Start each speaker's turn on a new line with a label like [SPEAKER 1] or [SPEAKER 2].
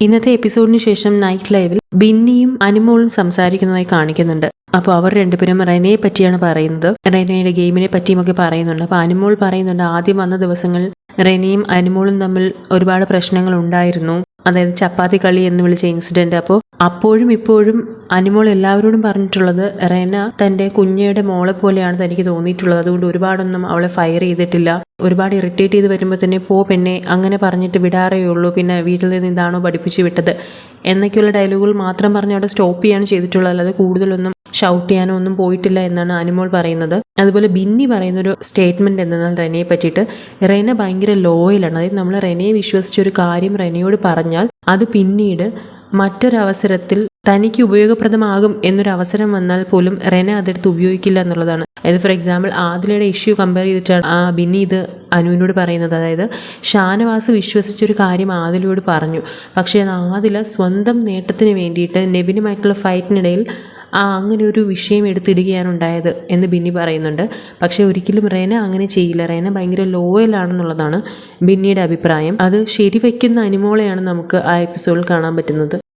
[SPEAKER 1] ഇന്നത്തെ എപ്പിസോഡിന് ശേഷം നൈറ്റ് ലൈവിൽ ബിന്നിയും അനുമോളും സംസാരിക്കുന്നതായി കാണിക്കുന്നുണ്ട്. അപ്പോൾ അവർ രണ്ടുപേരും റെനയെ പറ്റിയാണ് പറയുന്നത്. റെനയുടെ ഗെയിമിനെ പറ്റിയുമൊക്കെ പറയുന്നുണ്ട്. അപ്പോൾ അനുമോൾ പറയുന്നുണ്ട് ആദ്യം വന്ന ദിവസങ്ങളിൽ റെനയും അനുമോളും തമ്മിൽ ഒരുപാട് പ്രശ്നങ്ങൾ ഉണ്ടായിരുന്നു. അതായത് ചപ്പാത്തി കളി എന്ന് വിളിച്ച ഇൻസിഡന്റ് അപ്പോൾ അപ്പോഴും ഇപ്പോഴും അനിമോൾ എല്ലാവരോടും പറഞ്ഞിട്ടുള്ളത് റെന തന്റെ കുഞ്ഞയുടെ മോളെ പോലെയാണ് തനിക്ക് തോന്നിയിട്ടുള്ളത്. അതുകൊണ്ട് ഒരുപാടൊന്നും അവളെ ഫയർ ചെയ്തിട്ടില്ല. ഒരുപാട് ഇറിറ്റേറ്റ് ചെയ്ത് വരുമ്പോൾ തന്നെ പോ പെണ്ണെ അങ്ങനെ പറഞ്ഞിട്ട് വിടാറേ ഉള്ളൂ. പിന്നെ വീട്ടിൽ നിന്ന് ഇതാണോ പഠിപ്പിച്ച് വിട്ടത്? എന്നൊക്കെയുള്ള ഡയലോഗുകൾ മാത്രം പറഞ്ഞ് അവിടെ സ്റ്റോപ്പ് ചെയ്യാണ് ചെയ്തിട്ടുള്ളത്. അല്ലാതെ കൂടുതലൊന്നും ഷൗട്ട് ചെയ്യാനോ ഒന്നും പോയിട്ടില്ല എന്നാണ് അനിമോൾ പറയുന്നത്. അതുപോലെ ബിന്നി പറയുന്ന ഒരു സ്റ്റേറ്റ്മെന്റ് എന്തെന്നാൽ റെനയെ പറ്റിയിട്ട് റെന ഭയങ്കര ലോയലാണ് അതായത് നമ്മൾ റെനയെ വിശ്വസിച്ച ഒരു കാര്യം റെനയോട് പറഞ്ഞാൽ അത് പിന്നീട് മറ്റൊരവസരത്തിൽ തനിക്ക് ഉപയോഗപ്രദമാകും എന്നൊരു അവസരം വന്നാൽ പോലും റെന അതെടുത്ത് ഉപയോഗിക്കില്ല എന്നുള്ളതാണ്. അതായത് ഫോർ എക്സാമ്പിൾ ആദിലയുടെ ഇഷ്യൂ കമ്പയർ ചെയ്തിട്ടാണ് ആ ബിന്നി ഇത് അനുവിനോട് പറയുന്നത്. അതായത് ഷാനവാസ് വിശ്വസിച്ചൊരു കാര്യം ആദിലയോട് പറഞ്ഞു. പക്ഷേ ആദില സ്വന്തം നേട്ടത്തിന് വേണ്ടിയിട്ട് നെവിനുമായിട്ടുള്ള ഫൈറ്റിനിടയിൽ ആ അങ്ങനെ ഒരു വിഷയം എടുത്തിടുകയാണ് ഉണ്ടായത് എന്ന് ബിന്നി പറയുന്നുണ്ട്. പക്ഷേ ഒരിക്കലും റേന അങ്ങനെ ചെയ്യില്ല. റേന ഭയങ്കര ലോയലാണെന്നുള്ളതാണ് ബിന്നിയുടെ അഭിപ്രായം. അത് ശരിവയ്ക്കുന്ന അനുമോളെയാണ് നമുക്ക് ആ എപ്പിസോഡിൽ കാണാൻ പറ്റുന്നത്.